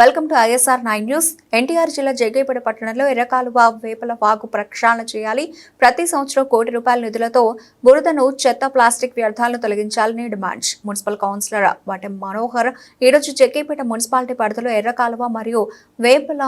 Welcome to ISR nine news. NTR జిల్లా జగ్గైపేట పట్టణంలో ఎర్రకాలువ వేపల వాగు ప్రక్షాళన చేయాలి. ప్రతి సంవత్సరం కోటి రూపాయల నిధులతో బురదను చెత్త ప్లాస్టిక్ వ్యర్థాలను తొలగించాలని డిమాండ్ మున్సిపల్ కౌన్సిలర్ వాటి మనోహర్ ఈరోజు జగ్గైపేట మున్సిపాలిటీ పరిధిలో ఎర్రకాలువ మరియు వేపల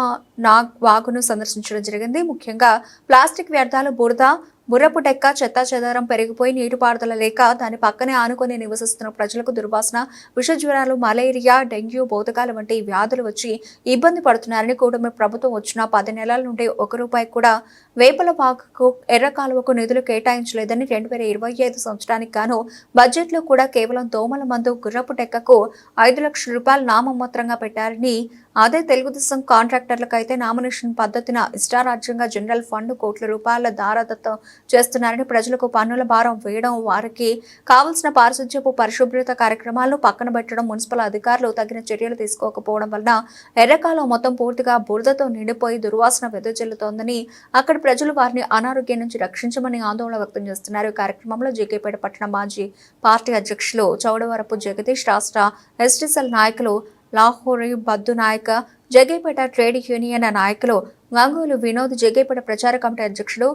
నాగ్ వాగును సందర్శించడం జరిగింది. ముఖ్యంగా ప్లాస్టిక్ వ్యర్థాలు బురద బుర్రపు డెక్క చెత్తా చెదారం పెరిగిపోయి నీటిపారుదల లేక దాని పక్కనే ఆనుకొని నివసిస్తున్న ప్రజలకు దుర్వాసన విష జ్వరాలు మలేరియా డెంగ్యూ బోధకాలు వంటి వ్యాధులు వచ్చి ఇబ్బంది పడుతున్నారని కూటమి ప్రభుత్వం వచ్చిన పది నెలల నుండి ఒక రూపాయి కూడా వేపల పాకకు ఎర్ర కాలువకు నిధులు కేటాయించలేదని రెండు వేల ఇరవై ఐదు సంవత్సరానికి గాను బడ్జెట్లో కూడా కేవలం దోమల మందు గుర్రపు డెక్కకు ఐదు లక్షల రూపాయలు నామమాత్రంగా పెట్టారని అదే తెలుగుదేశం కాంట్రాక్టర్లకు అయితే నామినేషన్ పద్ధతిన ఇష్టారాజ్యంగా జనరల్ ఫండ్ కోట్ల రూపాయల దారాదత్తం చేస్తున్నారని ప్రజలకు పన్నుల భారం వేయడం వారికి కావలసిన పారిశుధ్యపు పరిశుభ్రత కార్యక్రమాలను పక్కన పెట్టడం మున్సిపల్ అధికారులు తగిన చర్యలు తీసుకోకపోవడం వలన ఎర్రకాలం మొత్తం పూర్తిగా బురదతో నిండిపోయి దుర్వాసన వెదజల్లుతోందని అక్కడి ప్రజలు వారిని అనారోగ్యం నుంచి రక్షించమని ఆందోళన వ్యక్తం చేస్తున్నారు. ఈ కార్యక్రమంలో జేకేపేట పట్టణ మాజీ పార్టీ అధ్యక్షులు చౌడవరపు జగదీష్ రాష్ట్ర ఎస్టీసెల్ నాయకులు లాహోరి బద్దు నాయక జగ్గేపేట ట్రేడ్ యూనియన్ నాయకులు గంగూలు వినోద్ జగ్గేపేట ప్రచార కమిటీ అధ్యక్షుడు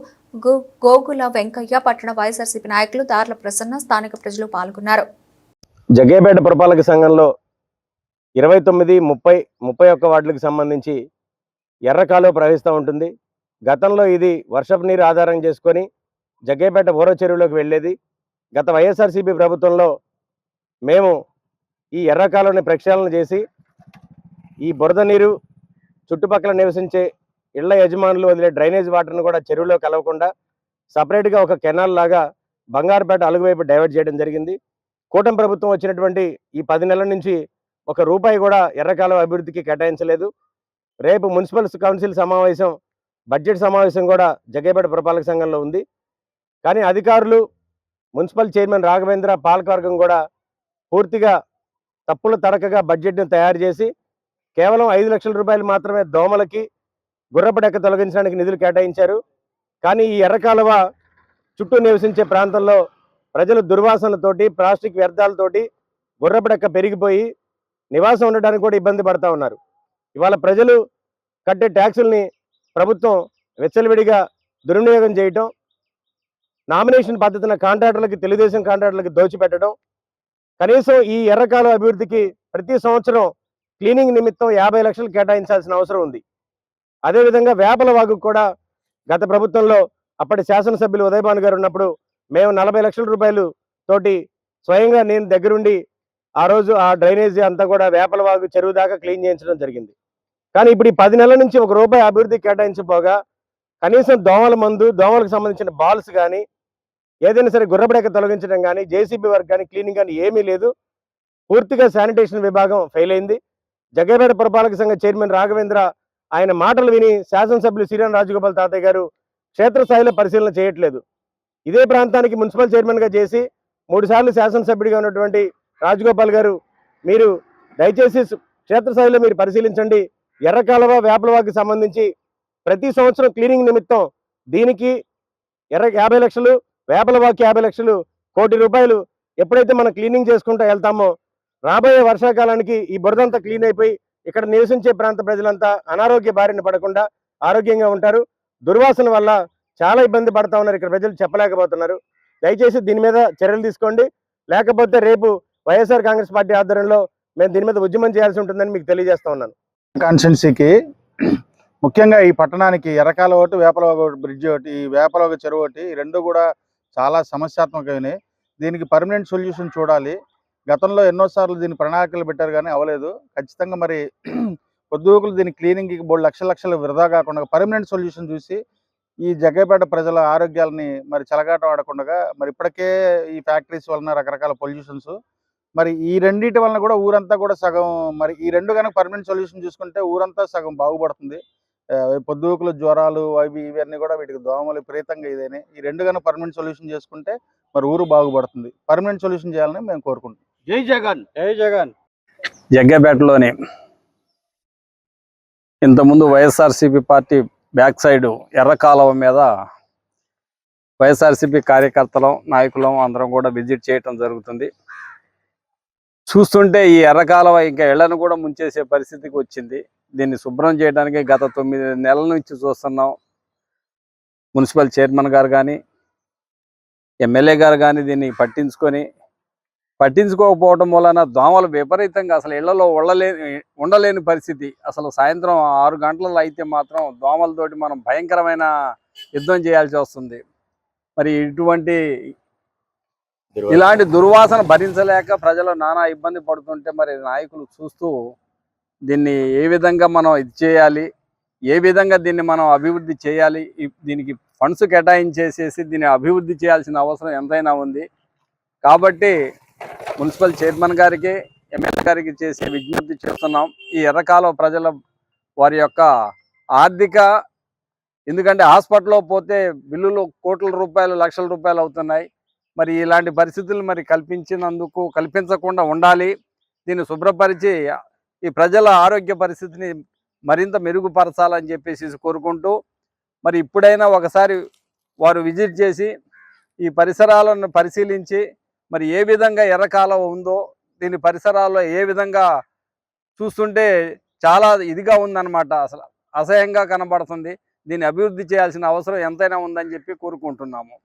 గోగుల వెంకయ్య పట్టణ వైఎస్ఆర్సీపీ నాయకులు దార్ల ప్రసన్న స్థానిక ప్రజలు పాల్గొన్నారు. జగ్గేపేట పురపాలక సంఘంలో ఇరవై తొమ్మిది ముప్పై ముప్పై ఒక్క వార్డులకు సంబంధించి ఎర్రకాలువ ప్రవహిస్తూ ఉంటుంది. గతంలో ఇది వర్షపు నీరు ఆధారం చేసుకొని జగ్గేపేట ఊర చెరువులోకి వెళ్ళేది. గత వైఎస్ఆర్సీపీ ప్రభుత్వంలో మేము ఈ ఎర్రకాలువని ప్రక్షాళన చేసి ఈ బురద నీరు చుట్టుపక్కల నివసించే ఇళ్ళ యజమానులు వదిలే డ్రైనేజ్ వాటర్ను కూడా చెరువులో కలవకుండా సపరేట్గా ఒక కెనాల్ లాగా బంగారుపేట అలుగువైపు డైవర్ట్ చేయడం జరిగింది. కూటమి ప్రభుత్వం వచ్చినటువంటి ఈ పది నెలల నుంచి ఒక రూపాయి కూడా ఎర్రకాలువ అభివృద్ధికి కేటాయించలేదు. రేపు మున్సిపల్ కౌన్సిల్ సమావేశం బడ్జెట్ సమావేశం కూడా జగ్గేపేట పురపాలక సంఘంలో ఉంది. కానీ అధికారులు మున్సిపల్ చైర్మన్ రాఘవేంద్ర పాలకవర్గం కూడా పూర్తిగా తప్పుల తడకగా బడ్జెట్ను తయారు చేసి కేవలం ఐదు లక్షల రూపాయలు మాత్రమే దోమలకి గుర్రపడెక్క తొలగించడానికి నిధులు కేటాయించారు. కానీ ఈ ఎర్రకాలువ చుట్టూ నివసించే ప్రాంతంలో ప్రజలు దుర్వాసనలతోటి ప్లాస్టిక్ వ్యర్థాలతోటి గుర్రపడెక్క పెరిగిపోయి నివాసం ఉండడానికి కూడా ఇబ్బంది పడతా ఉన్నారు. ఇవాళ ప్రజలు కట్టే ట్యాక్సుల్ని ప్రభుత్వం వెచ్చలవిడిగా దుర్వినియోగం చేయటం నామినేషన్ పద్ధతిన కాంట్రాక్టర్లకి తెలుగుదేశం కాంట్రాక్టర్లకి దోచిపెట్టడం కనీసం ఈ ఎర్రకాలం అభివృద్ధికి ప్రతి సంవత్సరం క్లీనింగ్ నిమిత్తం యాభై లక్షలు కేటాయించాల్సిన అవసరం ఉంది. అదేవిధంగా వేపల వాగు కూడా గత ప్రభుత్వంలో అప్పటి శాసనసభ్యులు ఉదయభాను గారు ఉన్నప్పుడు మేము నలభై లక్షల రూపాయలు తోటి స్వయంగా నేను దగ్గరుండి ఆ రోజు ఆ డ్రైనేజీ అంతా కూడా వేపలవాగు చెరువు దాకా క్లీన్ చేయించడం జరిగింది. కానీ ఇప్పుడు ఈ పది నెలల నుంచి ఒక రూపాయి అభివృద్ధి కేటాయించబోగా కనీసం దోమల మందు దోమలకు సంబంధించిన బాల్స్ కానీ ఏదైనా సరే గుర్రబడెక్క తొలగించడం కానీ జేసీబీ వర్క్ కానీ క్లీనింగ్ కానీ ఏమీ లేదు. పూర్తిగా శానిటేషన్ విభాగం ఫెయిల్ అయింది. జగ్గపేట పురపాలక సంఘ చైర్మన్ రాఘవేంద్ర ఆయన మాటలు విని శాసనసభ్యులు శ్రీరామ్ రాజగోపాల్ తాతయ్య గారు క్షేత్రస్థాయిలో పరిశీలన చేయట్లేదు. ఇదే ప్రాంతానికి మున్సిపల్ చైర్మన్గా చేసి మూడు సార్లు శాసనసభ్యుడిగా ఉన్నటువంటి రాజగోపాల్ గారు మీరు దయచేసి క్షేత్రస్థాయిలో మీరు పరిశీలించండి. ఎర్రకాలువ వేపలవాకి సంబంధించి ప్రతి సంవత్సరం క్లీనింగ్ నిమిత్తం దీనికి ఎర్ర యాభై లక్షలు వేపలవాకి యాభై లక్షలు కోటి రూపాయలు ఎప్పుడైతే మనం క్లీనింగ్ చేసుకుంటూ వెళ్తామో రాబోయే వర్షాకాలానికి ఈ బురదంతా క్లీన్ అయిపోయి ఇక్కడ నివసించే ప్రాంత ప్రజలంతా అనారోగ్య బారిన పడకుండా ఆరోగ్యంగా ఉంటారు. దుర్వాసన వల్ల చాలా ఇబ్బంది పడతా ఉన్నారు. ఇక్కడ ప్రజలు చెప్పలేకపోతున్నారు. దయచేసి దీని మీద చర్యలు తీసుకోండి. లేకపోతే రేపు వైఎస్ఆర్ కాంగ్రెస్ పార్టీ ఆధ్వర్యంలో మేము దీని మీద ఉద్యమం చేయాల్సి ఉంటుందని మీకు తెలియజేస్తా ఉన్నాను. కాన్స్టిట్యున్సీకి ముఖ్యంగా ఈ పట్టణానికి ఎర్రకాల ఒకటి వేపల ఒకటి బ్రిడ్జ్ ఒకటి ఈ వేపల ఒక చెరువు ఒకటి రెండు కూడా చాలా సమస్యాత్మకమైనవి దీనికి పర్మనెంట్ సొల్యూషన్ చూడాలి. గతంలో ఎన్నోసార్లు దీని ప్రణాళికలు పెట్టారు కానీ అవ్వలేదు ఖచ్చితంగా మరి పొద్దుగులు దీని క్లీనింగ్కి మూడు లక్షల లక్షలు వృధా కాకుండా పర్మనెంట్ సొల్యూషన్ చూసి ఈ జగ్గైపేట ప్రజల ఆరోగ్యాలని మరి చెలగాట ఆడకుండా మరి ఇప్పటికే ఈ ఫ్యాక్టరీస్ వలన రకరకాల పొల్యూషన్స్ మరి ఈ రెండింటి వలన కూడా ఊరంతా కూడా సగం మరి ఈ రెండు కనుక పర్మనెంట్ సొల్యూషన్ చూసుకుంటే ఊరంతా సగం బాగుపడుతుంది. పొద్దుకులు జ్వరాలు అవి ఇవన్నీ కూడా వీటికి దోమలు విపరీతంగా ఇదేనే. ఈ రెండు కనుక పర్మనెంట్ సొల్యూషన్ చేసుకుంటే మరి ఊరు బాగుపడుతుంది. పర్మనెంట్ సొల్యూషన్ చేయాలని మేము కోరుకుంటున్నాం. జై జగన్. జై జగన్. జగ్గేపేటలోని ఇంతకుముందు వైఎస్ఆర్సీపీ పార్టీ బ్యాక్ సైడ్ ఎర్ర కాలువ మీద వైఎస్ఆర్సీపీ కార్యకర్తలం నాయకులం అందరం కూడా విజిట్ చేయటం జరుగుతుంది. చూస్తుంటే ఈ ఎర్రకాలువ ఇంకా ఇళ్ళను కూడా ముంచేసే పరిస్థితికి వచ్చింది. దీన్ని శుభ్రం చేయడానికి గత తొమ్మిది నెలల నుంచి చూస్తున్నాం. మున్సిపల్ చైర్మన్ గారు కానీ ఎమ్మెల్యే గారు కానీ దీన్ని పట్టించుకొని పట్టించుకోకపోవడం వలన దోమలు విపరీతంగా అసలు ఇళ్ళలో ఉండలేని ఉండలేని పరిస్థితి. అసలు సాయంత్రం ఆరు గంటలలో అయితే మాత్రం దోమలతోటి మనం భయంకరమైన యుద్ధం చేయాల్సి వస్తుంది. మరి ఇటువంటి ఇలాంటి దుర్వాసన భరించలేక ప్రజలు నానా ఇబ్బంది పడుతుంటే మరి నాయకులు చూస్తూ దీన్ని ఏ విధంగా మనం ఇది చేయాలి? ఏ విధంగా దీన్ని మనం అభివృద్ధి చేయాలి? దీనికి ఫండ్స్ కేటాయించేసేసి దీన్ని అభివృద్ధి చేయాల్సిన అవసరం ఎంతైనా ఉంది. కాబట్టి మున్సిపల్ చైర్మన్ గారికి ఎమ్మెల్యే గారికి చేసే విజ్ఞప్తి చేస్తున్నాం. ఈ ఎర్రకాలం ప్రజల వారి యొక్క ఆర్థిక ఎందుకంటే హాస్పిటల్లో పోతే బిల్లులు కోట్ల రూపాయలు లక్షల రూపాయలు అవుతున్నాయి. మరి ఇలాంటి పరిస్థితులు మరి కల్పించినందుకు కల్పించకుండా ఉండాలి. దీన్ని శుభ్రపరిచి ఈ ప్రజల ఆరోగ్య పరిస్థితిని మరింత మెరుగుపరచాలని చెప్పేసి కోరుకుంటూ మరి ఇప్పుడైనా ఒకసారి వారు విజిట్ చేసి ఈ పరిసరాలను పరిశీలించి మరి ఏ విధంగా ఎర్రకాలువ ఉందో దీని పరిసరాల్లో ఏ విధంగా చూస్తుంటే చాలా ఇదిగా ఉందన్నమాట. అసలు అసహ్యంగా కనబడుతుంది. దీన్ని అభివృద్ధి చేయాల్సిన అవసరం ఎంతైనా ఉందని చెప్పి కోరుకుంటున్నాము.